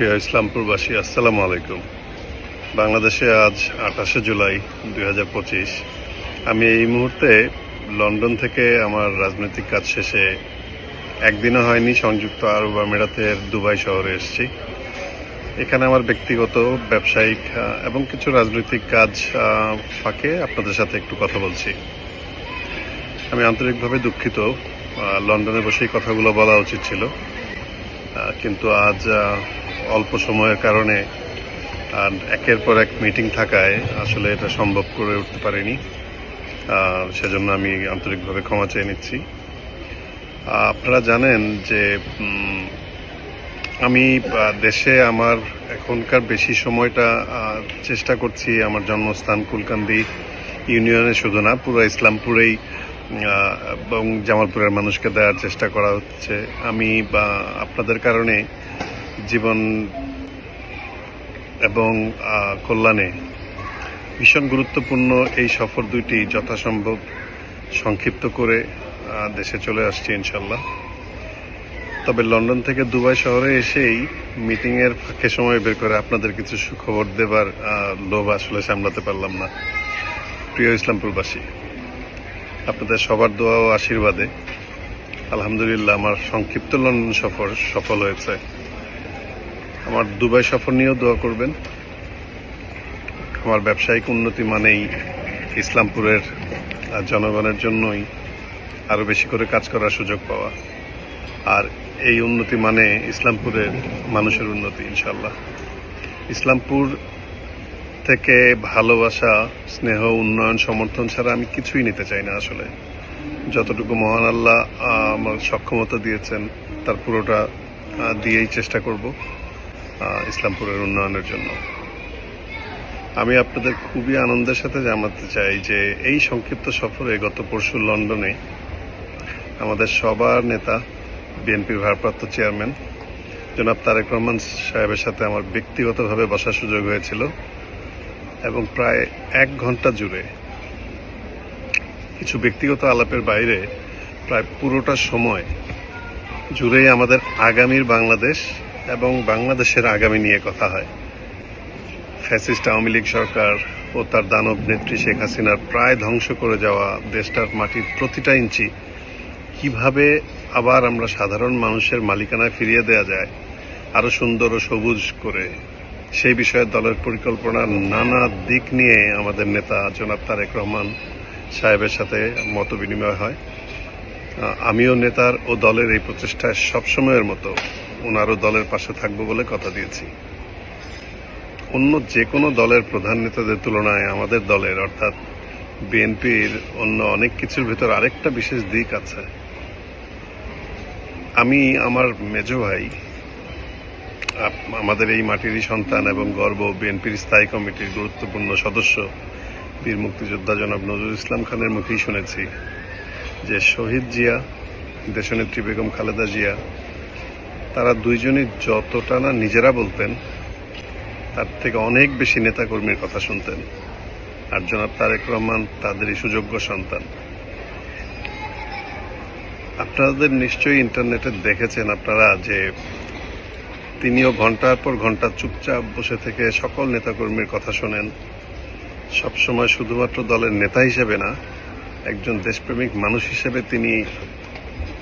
প্রিয় ইসলামপুরবাসী, আসসালামু আলাইকুম। বাংলাদেশে আজ আঠাশে জুলাই দু হাজার পঁচিশ। আমি এই মুহূর্তে লন্ডন থেকে আমার রাজনৈতিক কাজ শেষে একদিনও হয়নি সংযুক্ত আরব আমিরাতের দুবাই শহরে এসেছি। এখানে আমার ব্যক্তিগত, ব্যবসায়িক এবং কিছু রাজনৈতিক কাজ ফাঁকে আপনাদের সাথে একটু কথা বলছি। আমি আন্তরিকভাবে দুঃখিত লন্ডনে বসে এই কথাগুলো বলা উচিত ছিল। কিন্তু আজ অল্প সময়ের কারণে আর একের পর এক মিটিং থাকায় আসলে এটা সম্ভব করে উঠতে পারিনি। সেজন্য আমি আন্তরিকভাবে ক্ষমা চেয়ে নিচ্ছি। আপনারা জানেন যে আমি দেশে আমার এখনকার বেশি সময়টা চেষ্টা করছি আমার জন্মস্থান কুলকান্দি ইউনিয়নে শুধু না, পুরো ইসলামপুরেই এবং জামালপুরের মানুষকে দেওয়ার চেষ্টা করা হচ্ছে। আমি বা আপনাদের কারণে জীবন এবং কল্যাণে ভীষণ গুরুত্বপূর্ণ এই সফর দুইটি যথাসম্ভব সংক্ষিপ্ত করে দেশে চলে আসছি ইনশাল্লাহ তবে লন্ডন থেকে দুবাই শহরে এসেই মিটিংয়ের ফাঁকে সময় বের করে আপনাদের কিছু সুখবর দেবার লোভ আসলে সামলাতে পারলাম না। প্রিয় ইসলামপুরবাসী, আপনাদের সবার দোয়া ও আশীর্বাদে আলহামদুলিল্লাহ আমার সংক্ষিপ্ত লন্ডন সফর সফল হয়েছে। আমার দুবাই সফর নিয়েও দোয়া করবেন। আমার ব্যবসায়িক উন্নতি মানেই ইসলামপুরের জনগণের জন্যই আরও বেশি করে কাজ করার সুযোগ পাওয়া। আর এই উন্নতি মানে ইসলামপুরের মানুষের উন্নতি ইনশাল্লাহ ইসলামপুর থেকে ভালোবাসা, স্নেহ, উন্নয়ন, সমর্থন ছাড়া আমি কিছুই নিতে চাই না আসলে। যতটুকু মহান আল্লাহ আমার সক্ষমতা দিয়েছেন, তার পুরোটা দিয়েই চেষ্টা করব। ইসলামপুরের উন্নয়নের জন্য। আমি আপনাদের খুবই আনন্দের সাথে জানাতে চাই যে এই সংক্ষিপ্ত সফরে গত পরশু লন্ডনে আমাদের সবার নেতা বিএনপির ভারপ্রাপ্ত চেয়ারম্যান, জনাব তারেক রহমান সাহেবের সাথে আমার ব্যক্তিগতভাবে বসার সুযোগ হয়েছিল এবং প্রায় এক ঘণ্টা জুড়ে কিছু ব্যক্তিগত আলাপের বাইরে প্রায় পুরোটা সময় জুড়েই আমাদের আগামীর বাংলাদেশ এবং বাংলাদেশের আগামী নিয়ে কথা হয়। ফ্যাসিস্ট আওয়ামী লীগ সরকার ও তার দানব নেত্রী শেখ হাসিনার প্রায় ধ্বংস করে যাওয়া দেশটার মাটির প্রতিটা ইঞ্চি কীভাবে আবার আমরা সাধারণ মানুষের মালিকানায় ফিরিয়ে দেওয়া যায়, আরও সুন্দর ও সবুজ করে, সেই বিষয়ে দলের পরিকল্পনার নানা দিক নিয়ে আমাদের নেতা জনাব তারেক রহমান সাহেবের সাথে মত বিনিময় হয়। আমিও নেতার ও দলের এই প্রচেষ্টায় সবসময়ের মতো ওনারও দলের পাশে থাকব বলে কথা দিয়েছি। অন্য যে কোনো দলের প্রধান নেতাদের তুলনায় আমাদের দলের, অর্থাৎ বিএনপির অন্য অনেক কিছুর ভেতর আরেকটা বিশেষ দিক আছে। আমি, আমার মেজ ভাই আমাদের এই মাটিরই সন্তান এবং গর্ব বিএনপির স্থায়ী কমিটির গুরুত্বপূর্ণ সদস্য বীর মুক্তিযোদ্ধা জনাব নজরুল ইসলাম খানের মুখেই শুনেছি যে শহীদ জিয়া, দেশনেত্রী বেগম খালেদা জিয়া তারা দুইজনই যতটা না নিজেরা বলতেন, তার থেকে অনেক বেশি নেতাকর্মীর কথা শুনতেন। আর জনাব তারেক রহমান তাদেরই সুযোগ্য সন্তান। আপনাদের নিশ্চয়ই ইন্টারনেটে দেখেছেন আপনারা যে তিনিও ঘণ্টার পর ঘণ্টা চুপচাপ বসে থেকে সকল নেতাকর্মীর কথা শোনেন। সবসময় শুধুমাত্র দলের নেতা হিসেবে না, একজন দেশপ্রেমিক মানুষ হিসেবে তিনি,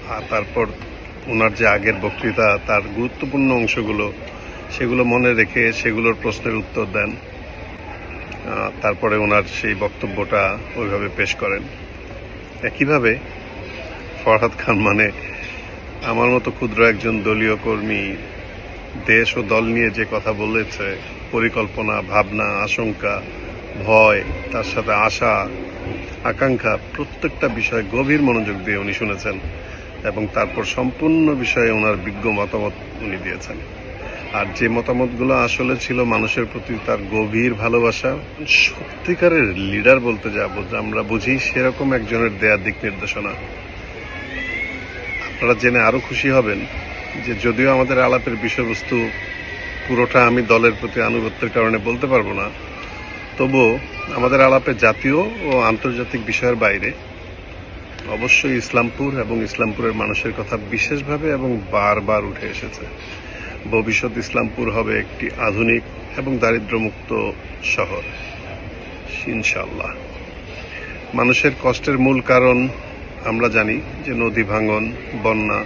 আর তারপর ওনার যে আগের বক্তৃতা, তার গুরুত্বপূর্ণ অংশগুলো, সেগুলো মনে রেখে সেগুলোর প্রশ্নের উত্তর দেন। তারপরে ওনার সেই বক্তব্যটা ওইভাবে পেশ করেন। একইভাবে ফরহাদ খান মানে আমার মতো ক্ষুদ্র একজন দলীয় কর্মী, দেশ ও দল নিয়ে যে কথা বলেছে, পরিকল্পনা, ভাবনা, আশঙ্কা, ভয়, তার সাথে আশা, আকাঙ্ক্ষা, প্রত্যেকটা বিষয় গভীর মনোযোগ দিয়ে উনি শুনেছেন। এবং তারপর সম্পূর্ণ বিষয়ে ওনার বিজ্ঞ মতামত উনি দিয়েছেন। আর যে মতামতগুলো আসলে ছিল মানুষের প্রতি তার গভীর ভালোবাসা, সত্যিকারের লিডার বলতে যা আমরা বুঝি সেরকম একজনের দেয়া দিক নির্দেশনা। আপনারা জেনে আরও খুশি হবেন যে যদিও আমাদের আলাপের বিষয়বস্তু পুরোটা আমি দলের প্রতি আনুগত্যের কারণে বলতে পারব না, তবুও আমাদের আলাপে জাতীয় ও আন্তর্জাতিক বিষয়ের বাইরে অবশ্যই ইসলামপুর এবং ইসলামপুরের মানুষের কথা বিশেষভাবে এবং বারবার উঠে এসেছে। ভবিষ্যৎ ইসলামপুর হবে একটি আধুনিক এবং দারিদ্র্যমুক্ত শহর। ইনশাল্লাহ মানুষের কষ্টের মূল কারণ আমরা জানি যে নদী ভাঙন, বন্যা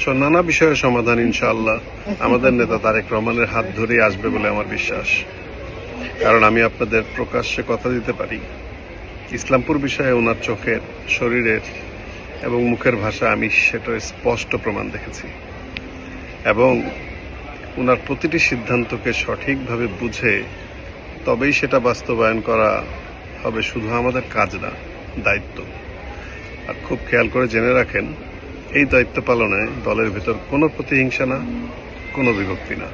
সব নানা বিষয়ের সমাধান ইনশাআল্লাহ আমাদের নেতা তারেক রহমানের হাত ধরেই আসবে বলে আমার বিশ্বাস। কারণ আমি আপনাদের প্রকাশ্যে কথা দিতে পারি। ইসলামপুর বিষয়ে ওনার চোখের শরীরের এবং মুখের ভাষা আমি সেটার স্পষ্ট প্রমাণ দেখেছি। এবং ওনার প্রতিটি সিদ্ধান্তকে সঠিকভাবে বুঝে তবেই সেটা বাস্তবায়ন করা হবে শুধু আমাদের কাজ না, দায়িত্ব। আর খুব খেয়াল করে জেনে রাখেন, এই দায়িত্ব পালনে দলের ভেতর কোনো প্রতিহিংসা না, কোনো বিভক্তি না।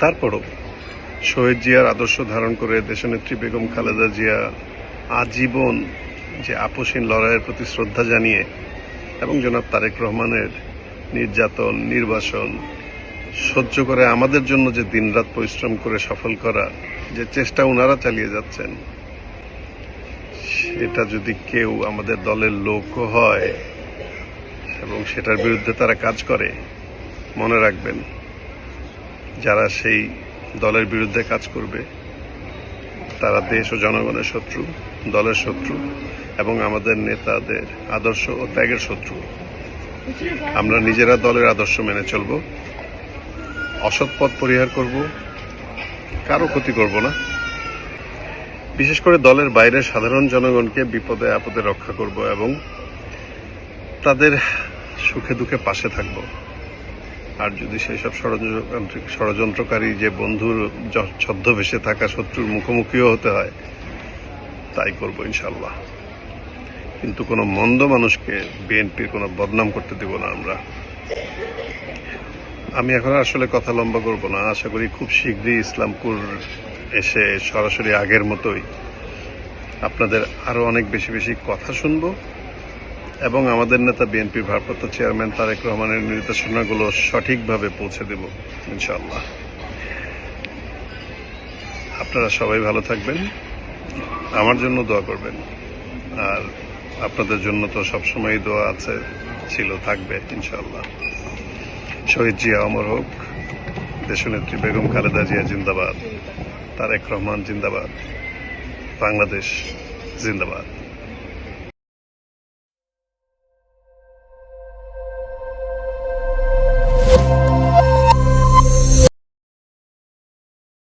তারপরও শহীদ জিয়ার আদর্শ ধারণ করে দেশনেত্রী বেগম খালেদা জিয়া আজীবন যে আপোষহীন লড়াইয়ের প্রতি শ্রদ্ধা জানিয়ে এবং জনাব তারেক রহমানের নির্যাতন, নির্বাসন, সহ্য করে আমাদের জন্য যে দিনরাত পরিশ্রম করে সফল করা, যে চেষ্টা ওনারা চালিয়ে যাচ্ছেন, সেটা যদি কেউ আমাদের দলের লোক হয় এবং সেটার বিরুদ্ধে তারা কাজ করে, মনে রাখবেন, যারা সেই দলের বিরুদ্ধে কাজ করবে। তারা দেশ ও জনগণের শত্রু, দলের শত্রু এবং আমাদের নেতাদের আদর্শ ও ত্যাগের শত্রু। আমরা নিজেরা দলের আদর্শ মেনে চলব। অসৎ পথ পরিহার করব। কারও ক্ষতি করব না। বিশেষ করে দলের বাইরে সাধারণ জনগণকে বিপদে, আপদে রক্ষা করব এবং তাদের সুখে দুঃখে পাশে থাকব। আর যদি সেই সব ষড়যন্ত্রকারী ষড়যন্ত্রকারী যে বন্ধুর ছদ্মবেশে থাকা শত্রুর মুখোমুখিও হতে হয়, তাই করব ইনশাল্লাহ কিন্তু কোনো মন্দ মানুষকে বিএনপির কোনো বদনাম করতে দেব না আমরা। আমি এখন আসলে কথা লম্বা করব না। আশা করি খুব শীঘ্রই ইসলামপুর এসে সরাসরি আগের মতোই আপনাদের আরও অনেক বেশি বেশি কথা শুনব। এবং আমাদের নেতা বিএনপি ভারপ্রাপ্ত চেয়ারম্যান তারেক রহমানের নির্দেশনাগুলো সঠিকভাবে পৌঁছে দেব, ইনশাআল্লাহ। আপনারা সবাই ভালো থাকবেন। আমার জন্য দোয়া করবেন। আর আপনাদের জন্য তো সবসময় দোয়া আছে, ছিল, থাকবে, ইনশাআল্লাহ। শহীদ জিয়া অমর হোক, দেশনেত্রী বেগম খালেদা জিয়া জিন্দাবাদ, তারেক রহমান জিন্দাবাদ, বাংলাদেশ জিন্দাবাদ।